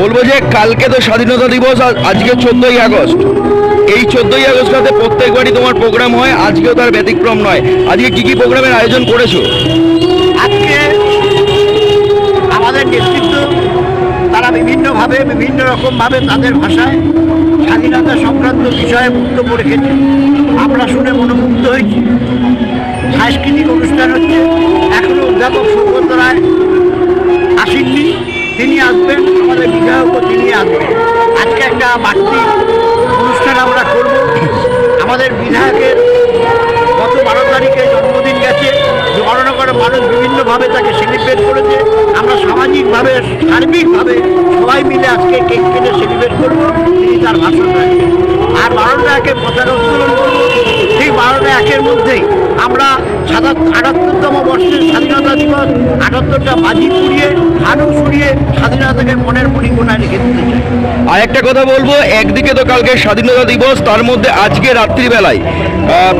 বলব যে কালকে তো স্বাধীনতা দিবস আজকে চোদ্দই আগস্ট। এই চোদ্দই আগস্টটাতে প্রত্যেকবারই তোমার প্রোগ্রাম হয়, আজকেও তার ব্যতিক্রম নয়। আজকে কি কি প্রোগ্রামের আয়োজন করেছ? আজকে আমাদের নেতৃত্ব, তারা বিভিন্নভাবে বিভিন্ন রকমভাবে তাদের ভাষায় স্বাধীনতা সংক্রান্ত বিষয়ে বক্তব্য রেখেছে। আমরা শুনে মনোমুগ্ধ হয়েছি। সাংস্কৃতিক অনুষ্ঠান হচ্ছে এখনও অধ্যাপক সৌগত রায় আসেননি। আজকে একটা বাড়তি অনুষ্ঠান আমরা করব। আমাদের বিধায়কের গত বারো তারিখে জন্মদিন গেছে। জনগণের মানুষ বিভিন্নভাবে তাকে সেলিব্রেট করেছে। আমরা সামাজিকভাবে, সার্বিকভাবে সবাই মিলে আজকে কেক কেটে সেলিব্রেট করব। তিনি তার ভাষণ আর বারোটা একে পতাকা উত্তোলন করব। ঠিক বারোটা একের মধ্যেই আমরা সাদা আটাত্তরতম বর্ষের স্বাধীনতা দিবস, আটাত্তরটা বাজি পুড়িয়ে সুরিয়ে স্বাধীনতাকে মনের মণিকোনায় রেখে দিতে চাই। আর একটা কথা বলব একদিকে তো কালকে স্বাধীনতা দিবস তার মধ্যে আজকে রাত্রিবেলায়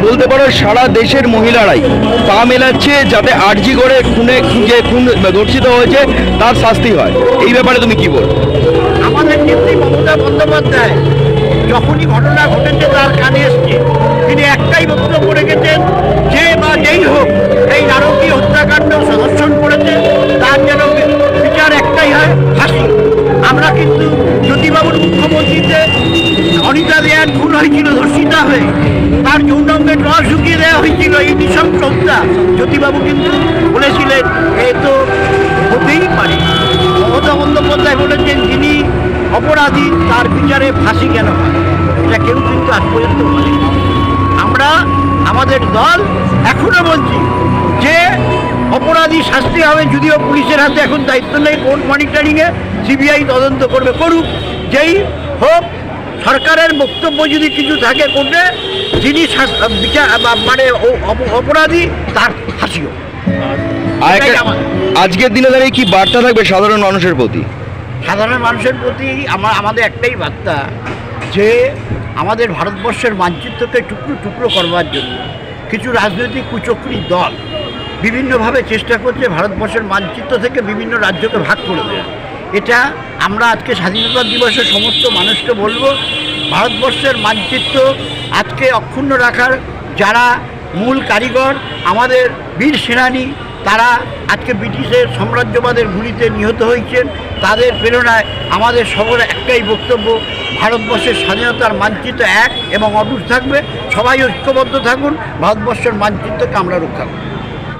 বলতে পারো সারা দেশের মহিলারাই পা মেলাচ্ছে যাতে আর্জি করে খুনে যে খুন ধর্ষিত হয়েছে তার শাস্তি হয়। এই ব্যাপারে তুমি কি বল আমাদের নেত্রী মমতা বন্দ্যোপাধ্যায় যখনই ঘটনা ঘটেছে তার কানে এসছে। হয়েছিল, ধর্ষিতা হয়ে। তার যৌনাঙ্গের রস ঢুকিয়ে দেওয়া হয়েছিল এই নৃশংস হত্যা জ্যোতিবাবু কিন্তু বলেছিলেন, এ তো হতেই পারে। মমতা বন্দ্যোপাধ্যায় বলেছেন, যিনি অপরাধী, তার বিচারে ফাঁসি কেন এটা কেউ কিন্তু আজ পর্যন্ত বলেনি। আমরা, আমাদের দল, এখনও বলছি যে অপরাধী শাস্তি হবে যদিও পুলিশের হাতে এখন দায়িত্ব নেই, কোর্ট মনিটরিংয়ে সিবিআই তদন্ত করবে, করুক, যেই হোক সরকারের বক্তব্য যদি কিছু থাকে কোর্টে যিনি বিচার মানে অপরাধী তার ফাঁসি হোক আর এটাই একটা আমার- আজকের দিনে দাঁড়িয়ে কি বার্তা থাকবে সাধারণ মানুষের প্রতি? সাধারণ মানুষের প্রতি আমার আমাদের একটাই বার্তা যে আমাদের ভারতবর্ষের মানচিত্রকে টুকরো টুকরো করবার জন্য কিছু রাজনৈতিক কুচক্রী দল বিভিন্নভাবে চেষ্টা করছে ভারতবর্ষের মানচিত্র থেকে বিভিন্ন রাজ্যকে ভাগ করে দেওয়া এটা আমরা আজকে স্বাধীনতা দিবসে সমস্ত মানুষকে বলব, ভারতবর্ষের মানচিত্র আজকে অক্ষুণ্ণ রাখার যারা মূল কারিগর, আমাদের বীর সেনানী, তারা আজকে ব্রিটিশের সাম্রাজ্যবাদের গুলিতে নিহত হয়েছেন। তাদের প্রেরণায় আমাদের সকলের একটাই বক্তব্য, ভারতবর্ষের স্বাধীনতার মানচিত্র এক এবং অটুট থাকবে। সবাই ঐক্যবদ্ধ থাকুন, ভারতবর্ষের মানচিত্রকে আমরা রক্ষা করব।